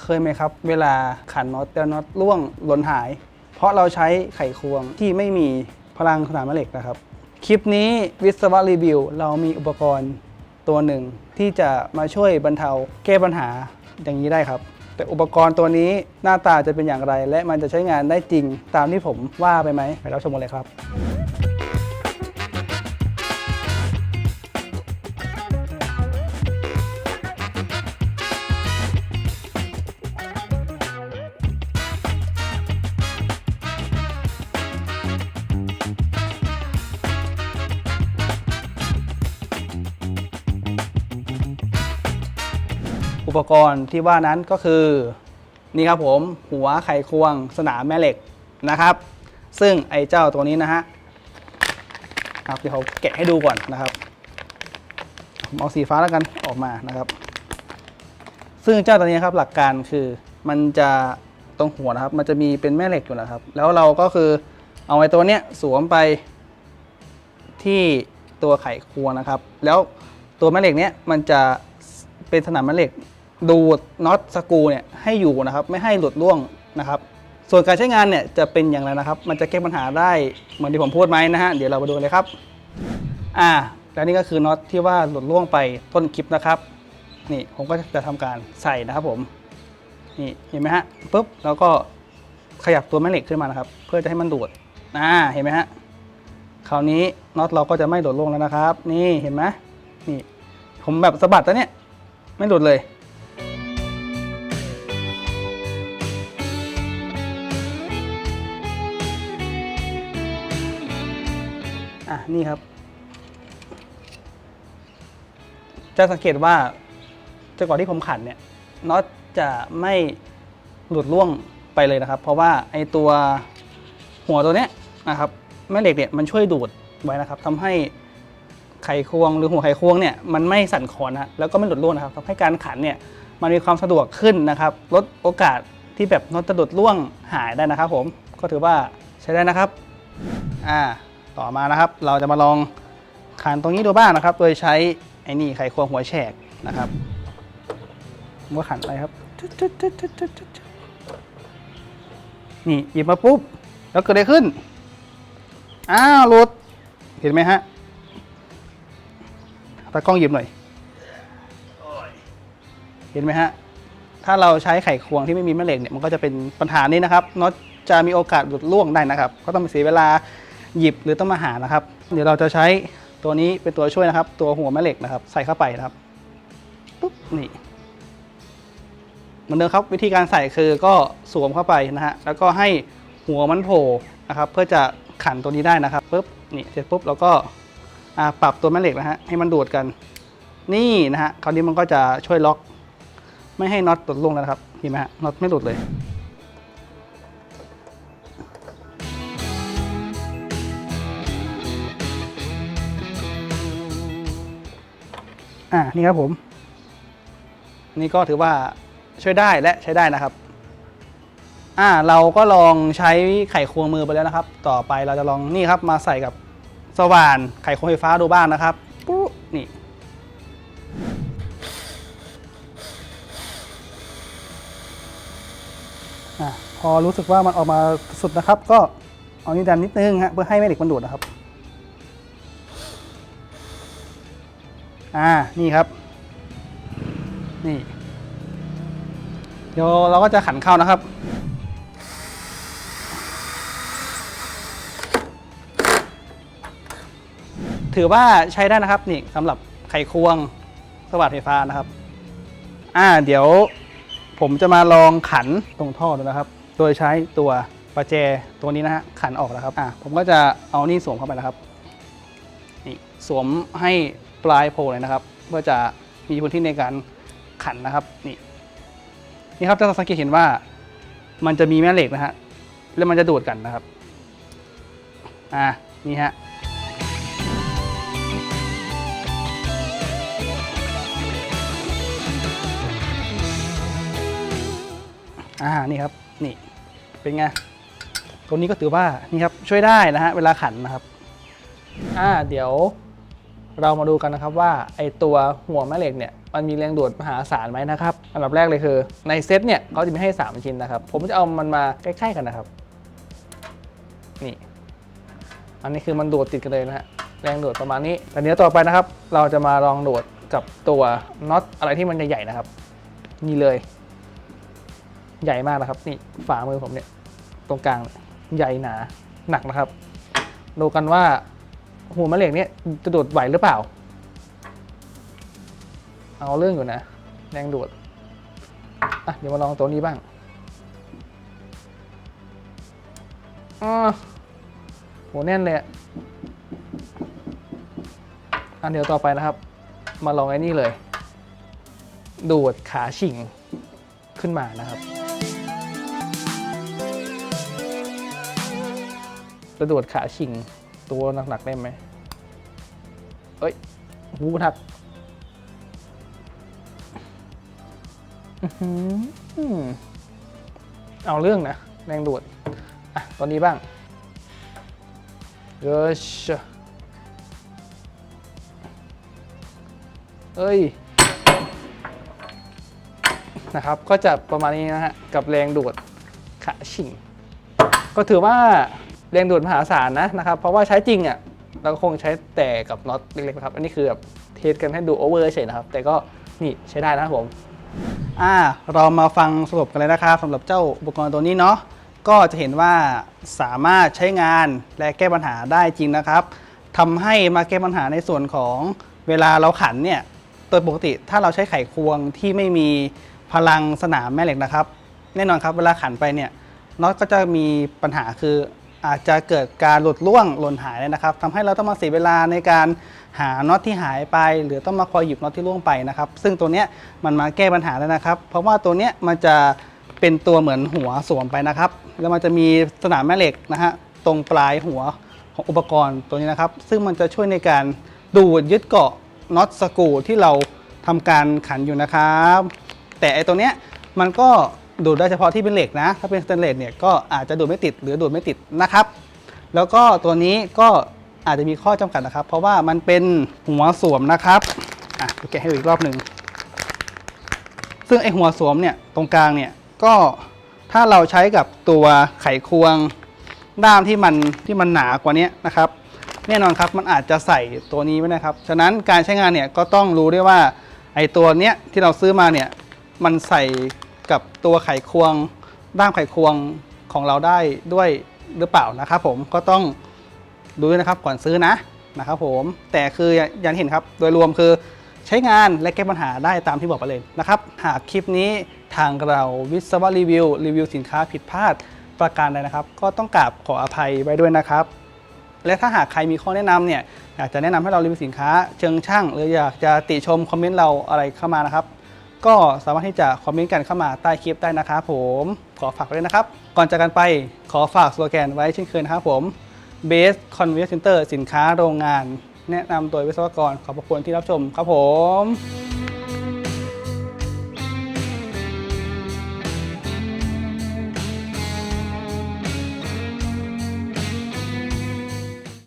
เคยไหมครับ เวลาขันน็อตแต่น็อตร่วงหล่นหาย เพราะเราใช้ไขควงที่ไม่มีพลังสนามแม่เหล็กนะครับ คลิปนี้วิศวะรีวิว เรามีอุปกรณ์ตัวหนึ่ง ที่จะมาช่วยบรรเทาแก้ปัญหาอย่างนี้ได้ครับ แต่อุปกรณ์ตัวนี้หน้าตาจะเป็นอย่างไร และมันจะใช้งานได้จริงตามที่ผมว่าไปไหมไปรับชมกันเลยครับ อุปกรณ์ที่ว่านั้นก็คือนี่ครับผมหัวไขควงสนามแม่เหล็กนะครับ ซึ่งไอ้เจ้าตัวนี้นะฮะครับเดี๋ยวเขาแกะให้ดูก่อนนะครับมเอาสีฟ้าแล้วกันออกมานะครับ ซึ่งเจ้าตัวนี้ครับหลักการคือมันจะตรงหัวนะครับ มันจะมีเป็นแม่เหล็กอยู่นะครับ แล้วเราก็คือเอาไอ้ตัวเนี้ยสวมไปที่ตัวไขควงนะครับ แล้วตัวแม่เหล็กเนี้ยมันจะเป็นสนามแม่เหล็ก ดูดน็อตสกูเนี่ยให้อยู่นะครับ ไม่ให้หลุดร่วงนะครับ ส่วนการใช้งานเนี่ยจะเป็นอย่างไรนะครับ มันจะแก้ปัญหาได้เหมือนที่ผมพูดไหมนะฮะเดี๋ยวเรามาดูเลยครับ อ่าแล้วนี่ก็คือน็อตที่ว่าหลุดร่วงไปต้นคลิปนะครับ นี่ผมก็จะทำการใส่นะครับผมนี่เห็นไหมฮะปุ๊บแล้วก็ขยับตัวแม่เหล็กขึ้นมานะครับ เพื่อจะให้มันดูดอ่าเห็นไหมฮะคราวนี้น็อตเราก็จะไม่หลุดร่วงแล้วนะครับ นี่เห็นไหมนี่ ผมแบบสะบัดแล้วเนี่ย ไม่หลุดเลย อะนี่ครับ จะสังเกตว่าจากก่อนที่ผมขันเนี่ยน็อตจะไม่หลุดร่วงไปเลยนะครับ เพราะว่าไอตัวหัวตัวเนี้ยนะครับแม่เหล็กเนี่ยมันช่วยดูดไว้นะครับทำให้ไขควงหรือหัวไขควงเนี่ยมันไม่สั่นคลอนนะแล้วก็ไม่หลุดร่วงนะครับทำให้การขันเนี่ยมันมีความสะดวกขึ้นนะครับ ลดโอกาสที่แบบน็อตจะหลุดร่วงหายได้นะครับ ผมก็ถือว่าใช้ได้นะครับ อ่า ต่อมานะครับ เราจะมาลองขันตรงนี้ดูบ้างนะครับ โดยใช้ไอ้นี่ไขควงหัวแฉกนะครับผมก็ขันไปครับนี่หยิบมาปุ๊บ แล้วเกิดอะไรขึ้น อ้าวหลุด เห็นไหมฮะตากล้องหยิบหน่อย เห็นไหมฮะ ถ้าเราใช้ไขควงที่ไม่มีแม่เหล็กเนี่ย มันก็จะเป็นปัญหานี้นะครับน็อตจะมีโอกาสหลุดร่วงได้นะครับ ก็ต้องไปเสียเวลา หยิบหรือต้องมาหานะครับ เดี๋ยวเราจะใช้ตัวนี้เป็นตัวช่วยนะครับ ตัวหัวแม่เหล็กนะครับ ใส่เข้าไปนะครับปุ๊บนี่เหมือนเดิมครับวิธีการใส่คือก็สวมเข้าไปนะฮะแล้วก็ให้หัวมันโผล่นะครับ เพื่อจะขันตัวนี้ได้นะครับปุ๊บนี่เสร็จปุ๊บเราก็ปรับตัวแม่เหล็กนะฮะให้มันดูดกัน นี่นะฮะคราวนี้มันก็จะช่วยล็อก ไม่ให้น็อตหลุดลงแล้วนะครับเห็นไหมฮะน็อตไม่หลุดเลย อ่านี่ครับผม นี่ก็ถือว่าช่วยได้และใช้ได้นะครับ อ่าเราก็ลองใช้ไขควงมือไปแล้วนะครับ ต่อไปเราจะลองนี่ครับ มาใส่กับสว่านไขควงไฟฟ้าดูบ้างนะครับปุ๊บนี่อะพอรู้สึกว่ามันออกมาสุดนะครับ ก็เอานี่ดันนิดนึงฮะเพื่อให้แม่เหล็กมันดูดนะครับ อ่านี่ครับ นี่ เดี๋ยวเราก็จะขันเข้านะครับถือว่าใช้ได้นะครับนี่สำหรับไขควงสว่านไฟฟ้านะครับ อ่าเดี๋ยวผมจะมาลองขันตรงท่อดูนะครับ โดยใช้ตัวประแจตัวนี้นะฮะขันออกนะครับอะผมก็จะเอานี่สวมเข้าไปนะครับนี่สวมให้ ปลายโพเลยนะครับ เพื่อจะมีพื้นที่ในการขันนะครับนี่นี่ครับจะสังเกตเห็นว่ามันจะมีแม่เหล็กนะฮะแล้วมันจะดูดกันนะครับอ่านี่ฮะอ่านี่ครับนี่เป็นไงตัวนี้ก็ถือว่านี่ครับช่วยได้นะฮะเวลาขันนะครับอ่าเดี๋ยว เรามาดูกันนะครับว่าไอตัวหัวแม่เหล็กเนี่ยมันมีแรงดูดมหาศาลไหมนะครับอันดับแรกเลยคือ ในเซตเนี่ยเขาจะมีให้ 3 ชิ้นนะครับ ผมจะเอามันมาใกล้ๆกันนะครับ นี่ อันนี้คือมันดูดติดกันเลยนะฮะแรงดูดประมาณนี้แต่เดี๋ยต่อไปนะครับ เราจะมาลองดูดกับตัวน็อตอะไรที่มันใหญ่ๆนะครับ นี่เลย ใหญ่มากนะครับ นี่ฝ่ามือผมเนี่ย ตรงกลางใหญ่หนาหนักนะครับดูกันว่า หัวแม่เหล็กเนี่ยจะโดดไหวหรือเปล่า เอาเรื่องอยู่นะ แรงดูดอะเดี๋ยวมาลองตัวนี้บ้างอ๋อโหแน่นเลยอันเดียวต่อไปนะครับ มาลองไอ้นี่เลย ดูดขาชิงขึ้นมานะครับจะดูดขาชิง ตัวหนักๆได้ไหมเอ้ยหูหนักเอาเรื่องนะ แรงดูดอะตัวนี้บ้างเยชเอ้ย นะครับ ก็จะประมาณนี้นะฮะ กับแรงดูดขาชิง ก็ถือว่า แรงดูดมหาศาลนะนะครับ เพราะว่าใช้จริงอะเราก็คงใช้แต่กับน็อตเล็กๆนะครับ อันนี้คือแบบเทสกันให้ดูโอเวอร์เฉยนะครับ แต่ก็นี่ใช้ได้นะครับผมอ่าเรามาฟังสรุปกันเลยนะครับสำหรับเจ้าอุปกรณ์ตัวนี้เนาะก็จะเห็นว่าสามารถใช้งานและแก้ปัญหาได้จริงนะครับทำให้มาแก้ปัญหาในส่วนของเวลาเราขันเนี่ยโดยปกติถ้าเราใช้ไขควงที่ไม่มีพลังสนามแม่เหล็กนะครับ แน่นอนครับเวลาขันไปเนี่ยน็อตก็จะมีปัญหาคือ อาจจะเกิดการหลุดร่วงหล่นหายเลยนะครับทำให้เราต้องมาเสียเวลาในการหาน็อตที่หายไป หรือต้องมาคอยหยิบน็อตที่ร่วงไปนะครับ ซึ่งตัวเนี้ยมันมาแก้ปัญหาแล้วนะครับ เพราะว่าตัวเนี้ยมันจะเป็นตัวเหมือนหัวสวมไปนะครับ แล้วมันจะมีสนามแม่เหล็กนะฮะตรงปลายหัวของอุปกรณ์ตัวนี้นะครับ ซึ่งมันจะช่วยในการดูดยึดเกาะน็อตสกูที่เราทำการขันอยู่นะครับ แต่ไอตัวเนี้ยมันก็ ดูดได้เฉพาะที่เป็นเหล็กนะ ถ้าเป็นสแตนเลสเนี่ยก็อาจจะดูดไม่ติดหรือดูดไม่ติดนะครับ แล้วก็ตัวนี้ก็อาจจะมีข้อจำกัดนะครับ เพราะว่ามันเป็นหัวสวมนะครับอะแกะให้ดูอีกรอบหนึ่งซึ่งไอหัวสวมเนี่ยตรงกลางเนี่ยก็ถ้าเราใช้กับตัวไขควงด้ามที่มันที่มันหนากว่านี้นะครับ แน่นอนครับมันอาจจะใส่ตัวนี้ไว้นะครับ ฉะนั้นการใช้งานเนี่ยก็ต้องรู้ด้วยว่าไอตัวเนี้ยที่เราซื้อมาเนี่ยมันใส่ กับตัวไขควงด้ามไขควงของเราได้ด้วยหรือเปล่านะครับผมก็ต้องดูด้วยนะครับก่อนซื้อนะนะครับผมแต่คืออย่างเห็นครับโดยรวมคือใช้งานและแก้ปัญหาได้ตามที่บอกไปเลยนะครับ หากคลิปนี้ทางเราวิศวะรีวิว รีวิวสินค้าผิดพลาดประการใดนะครับ ก็ต้องกราบขออภัยไว้ด้วยนะครับ และถ้าหากใครมีข้อแนะนำเนี่ยอยากจะแนะนำให้เรารีวิวสินค้าเชิงช่าง หรืออยากจะติชมคอมเมนต์เราอะไรเข้ามานะครับ ก็สามารถที่จะคอมเมนต์กันเข้ามาใต้คลิปได้นะครับผมขอฝากไว้ด้วยนะครับ ก่อนจากกันไปขอฝากสโลแกนไว้เช่นเคยนะครับผม Base Convenience Center สินค้าโรงงาน แนะนำโดยวิศวกรขอบพระคุณที่รับชมครับผม